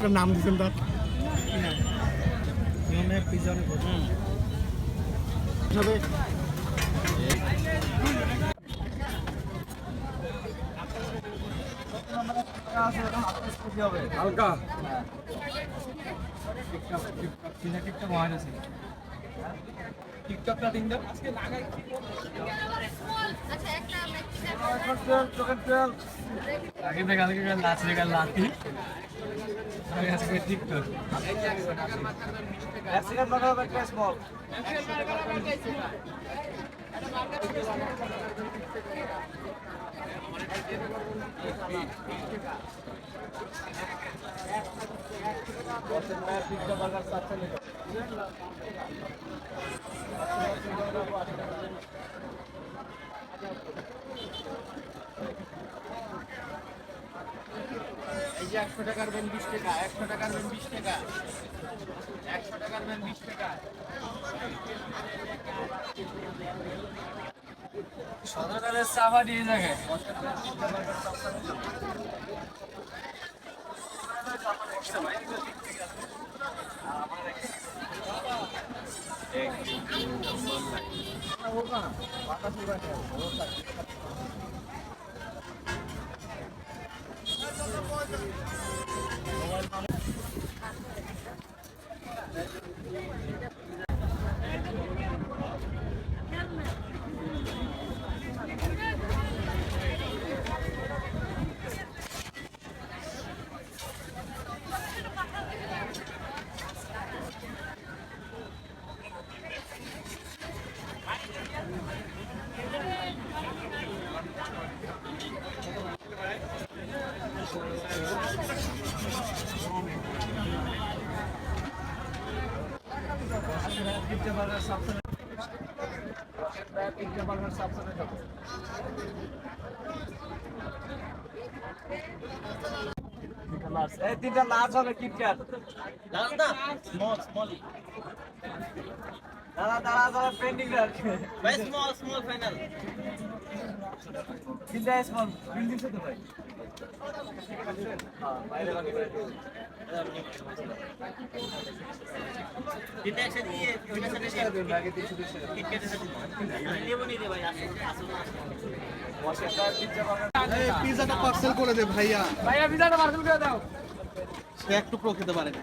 একটা নাম দিচ্ছেন তার পিজনে হবে হালকা টিকটকটা দিন দাও আচ্ছা একটা মেক্সিকান আগে থেকে আগে নাচ রেখা লাতি আগে আজকে টিকটক এই যে একশো টাকার বেন বিশ টাকা, একশো টাকার বেন বিশ টাকা, একশো টাকার বেন বিশ টাকা। সদরকালের চাপা দিয়ে থাকে এই তিনটা নাচ হবে কিটক্যাট দাদা স্মল পিজ্জা বার্গার দাঁড়া দাঁড়া তিনটা রাখছে হবে কিটক্যাট স্মল না। তিনটা স্মল ভাই হ্যাঁ সাথে সাথে নেব নি রে ভাই আসুন আসুন মশাটা পিজ্জা বার্গার পিজাটা পার্সেল করে দে ভাইয়া। ভাইয়া পিজ্জাটা পার্সেল করে দাও। সে এক টুকরো খেতে পারে না।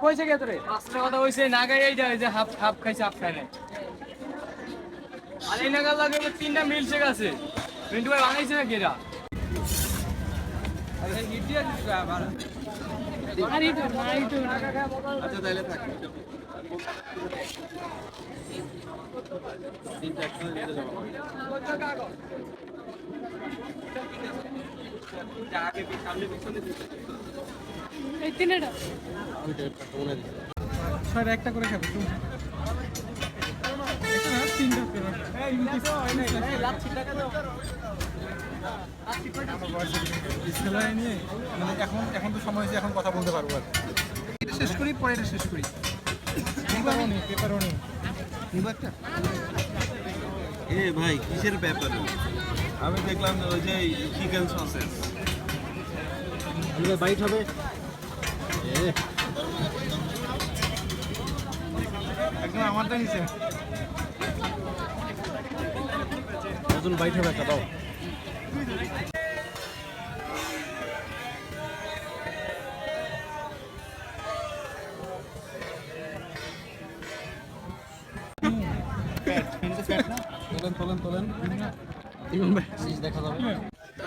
কইছে কে তোরে? পার্সেল কত কইছে না গাই এই যে হাফ হাফ খাইছে হাফ খায় নাই আর এই নাগাল লাগে তিনটা মিলছে গেছে মিন্টু ভাই বানাইছে না কেরা আরে ইডিয়া আবার আরে তো নাই তো। আচ্ছা তাহলে থাকি এই তিনটা। স্যার একটা করে খাবে তুমি নিয়ে, মানে এখন এখন তো সময় হয়েছে এখন কথা বলতে পারব আর এটা শেষ করি পরে এটা শেষ করি। পেপারনি পেপারনি নিব একটা এ ভাই কিসের ব্যাপার? আমি দেখলাম ওই যে চিকেন সসেস বাইট হবে? একদম বাইট হবে একটা দাও তোলেন তোলেন তোলেন দেখা যাবে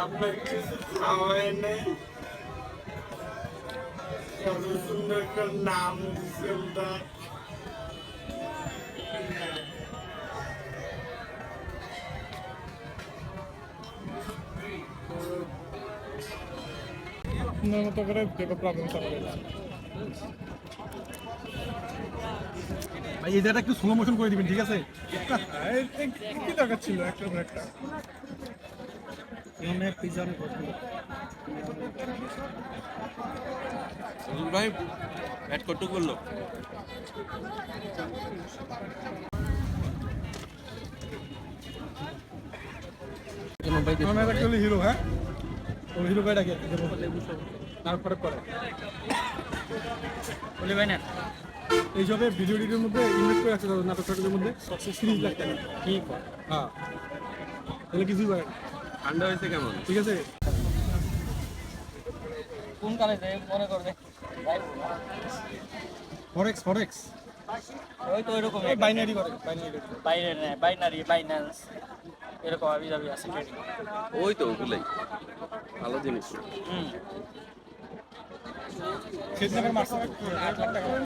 আপনার কিছু খাওয়ায় নেই সুন্দর একটা নাম আপনার মতো করে পেপার প্রবলেম সলভ ভাই এই জায়গাটা একটু স্লো মোশন করে দিবেন ঠিক আছে? কি দরকার ছিল? একটা একটা? পিজন ভাই ব্যাট কত করল। একটা হিরো হ্যাঁ? তারপরে করে বলি ভাই না। এইসবে ভিডিও টিডিওর মধ্যে ইনভেস্ট করে হবে নাটক টাটকের মধ্যে। তিরিশ লাখ টাকা ঠিক হ্যাঁ। তাহলে কিছুই পারে ঠান্ডা হয়েছে কেমন? ঠিক আছে। কোন কালে যায় মনে করবে ফরেক্স ফরেক্স ওই তো ওইরকম বাইনারি করে বাইনারি বাইরে নেয় বাইনারি বাইন্যান্স এরকম আবি যাবি আছে ট্রেনিং ওই তো ওগুলাই। ভালো জিনিস। হুম।